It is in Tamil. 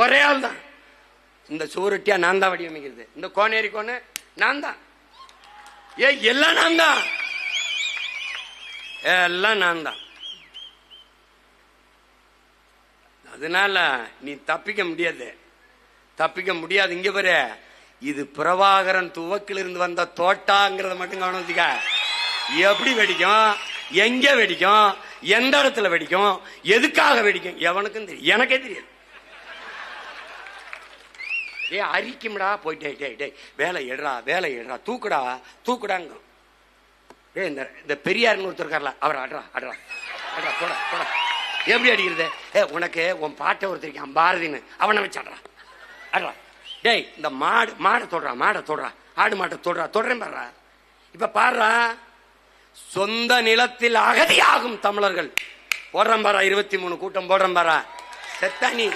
ஒரே ஆள் தான். இந்த சுவரொட்டியா நான் தான் வடிவமைக்கிறது. இந்த கோனேரி கோனு நான் தான். ஏ எல்லாம் நான் தான். எல்லாம் நான் தான். அதனால நீ தப்பிக்க முடியாது. தப்பிக்க முடியாது. இங்க பாரு. இது பிரபாகரன் துவக்கிலிருந்து வந்த தோட்டாங்கிறத மட்டும் கவனிச்சுக்க எப்படி வெடிக்கும்? எங்க வெடிக்கும்? எந்த இடத்துல வெடிக்கும்? எதுக்காக வெடிக்கும்? எவனுக்கும் தெரியும் எனக்கே தெரியாது. ஏ அரிக்கும்டா போயிட்டே டேய் டேய் வேலை எடுறா வேலை எடுறா தூக்குடா தூக்குடாங்க ஏ இந்த இந்த பெரியார்னு ஒருத்தர் இருக்கார்ல அவர் அட்ரா அட்ரா அட்ரா போடா போடா. எப்படி அடிக்கிறது? ஏ உனக்கு உன் பாட்டை ஒருத்தர் பாரதின்னு அவனை வச்சு அட்ரா அட்ரா டேய் இந்த மாடு மாடை தொடுறா மாடை தொடுறா ஆடு மாட்டை தொடுறா தொடுறேன் பாடுறா இப்ப பாடுறா சொந்த நிலத்தில் அகதியாகும் தமிழர்கள். போடுறம்பாரா இருபத்தி மூணு கூட்டம் போடுறம்பாரா செத்தா நீ